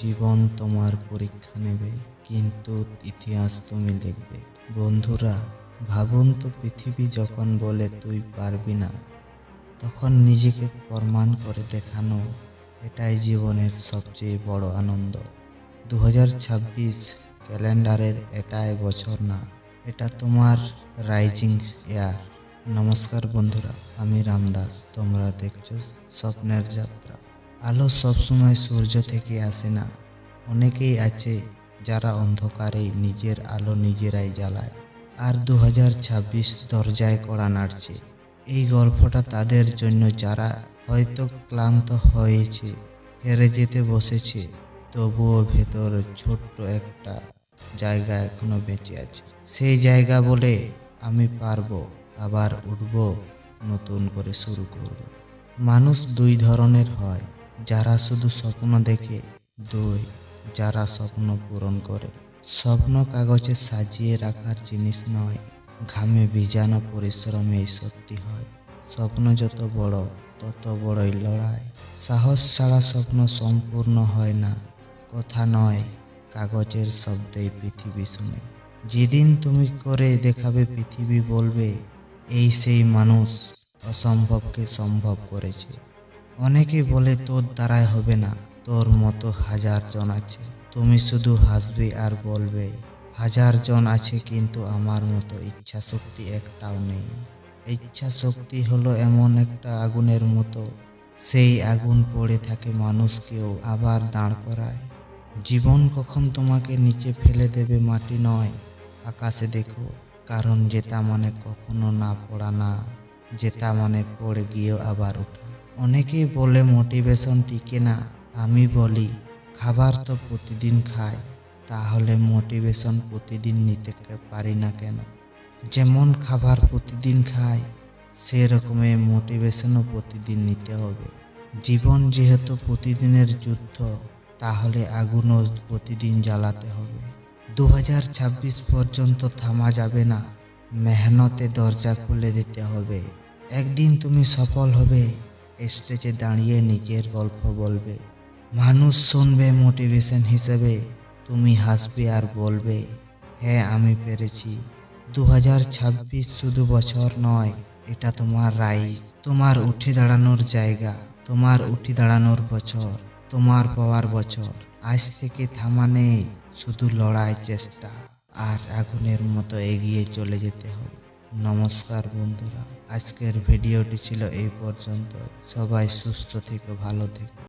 জীবন তোমার পরীক্ষা নেবে, কিন্তু ইতিহাস তুমি লিখবে। বন্ধুরা, ভাবুন তো পৃথিবী যখন বলে তুই পারবি না, তখন নিজেকে প্রমাণ করে দেখানো, এটাই জীবনের সবচেয়ে বড় আনন্দ। দু হাজার ছাব্বিশ ক্যালেন্ডারের এটাই বছর না, এটা তোমার রাইজিং ইয়ার। নমস্কার বন্ধুরা, আমি রামদাস, তোমরা দেখছ স্বপ্নের যাত্রা। আলো সবসময় সূর্য থেকে আসে না। অনেকেই আছে যারা অন্ধকারে নিজের আলো নিজেরাই জ্বালায়। আর দু হাজার ছাব্বিশ দরজায় কড়া নাড়ছে। এই গল্পটা তাদের জন্য যারা হয়তো ক্লান্ত হয়েছে, হেরে যেতে বসেছে, তবুও ভেতর ছোট্ট একটা জায়গা এখনও বেঁচে আছে। সেই জায়গা বলে আমি পারব, আবার উঠব, নতুন করে শুরু করব। মানুষ দুই ধরনের হয়। যারা শুধু স্বপ্ন দেখে, দুই, যারা স্বপ্ন পূরণ করে। স্বপ্ন কাগজে সাজিয়ে রাখার জিনিস নয়, ঘামে ভিজানো পরিশ্রমে সত্যি হয়। স্বপ্ন যত বড়, তত বড়ই লড়াই। সাহস ছাড়া স্বপ্ন সম্পূর্ণ হয় না, কথা নয়, কাগজের শব্দেই পৃথিবী শুনে। যেদিন তুমি করে দেখাবে পৃথিবী বলবে, এই সেই মানুষ অসম্ভবকে সম্ভব করেছে। অনেকে বলে, তোর দ্বারাই হবে না, তোর মতো হাজার জন আছে। তুমি শুধু হাসবে আর বলবে, হাজার জন আছে, কিন্তু আমার মতো ইচ্ছা শক্তি একটাও নেই। ইচ্ছা শক্তি হলো এমন একটা আগুনের মতো। সেই আগুন পড়ে থাকে মানুষকেও আবার দাঁড় করায়। জীবন কখন তোমাকে নিচে ফেলে দেবে মাটি নয়, আকাশে দেখো, কারণ জেতা মানে কখনো না পড়া না, জেতা মানে পড়ে গিয়েও আবার ওঠা। অনেকেই বলে মোটিভেশন টিকে না, আমি বলি, খাবার তো প্রতিদিন খাই, তাহলে মোটিভেশন প্রতিদিন নিতে পারি না কেন? যেমন খাবার প্রতিদিন খাই, সেরকমই মোটিভেশনও প্রতিদিন নিতে হবে। জীবন যেহেতু প্রতিদিনের যুদ্ধ, তাহলে আগুনও প্রতিদিন জ্বালাতে হবে। দু হাজার ছাব্বিশ পর্যন্ত থামা যাবে না, মেহনতে দরজা খুলে দিতে হবে। একদিন তুমি সফল হবে। স্টেজে দাঁড়িয়ে নিজের গল্প বলবে। মানুষ শুনবে মোটিভেশন হিসেবে, তুমি হাসবে আর বলবে হ্যাঁ আমি পেরেছি। দু হাজার ছাব্বিশ শুধু বছর নয়, এটা তোমার রাইট তোমার উঠে দাঁড়ানোর জায়গা, তোমার উঠে দাঁড়ানোর বছর, তোমার পাওয়ার বছর। আজ থেকে থামা নেই, শুধু লড়াই চেষ্টা, আর আগুনের মতো এগিয়ে চলে যেতে হবে। নমস্কার বন্ধুরা আজকের ভিডিওটি ছিল এই পর্যন্ত। সবাই সুস্থ থেকে ভালো থেকে।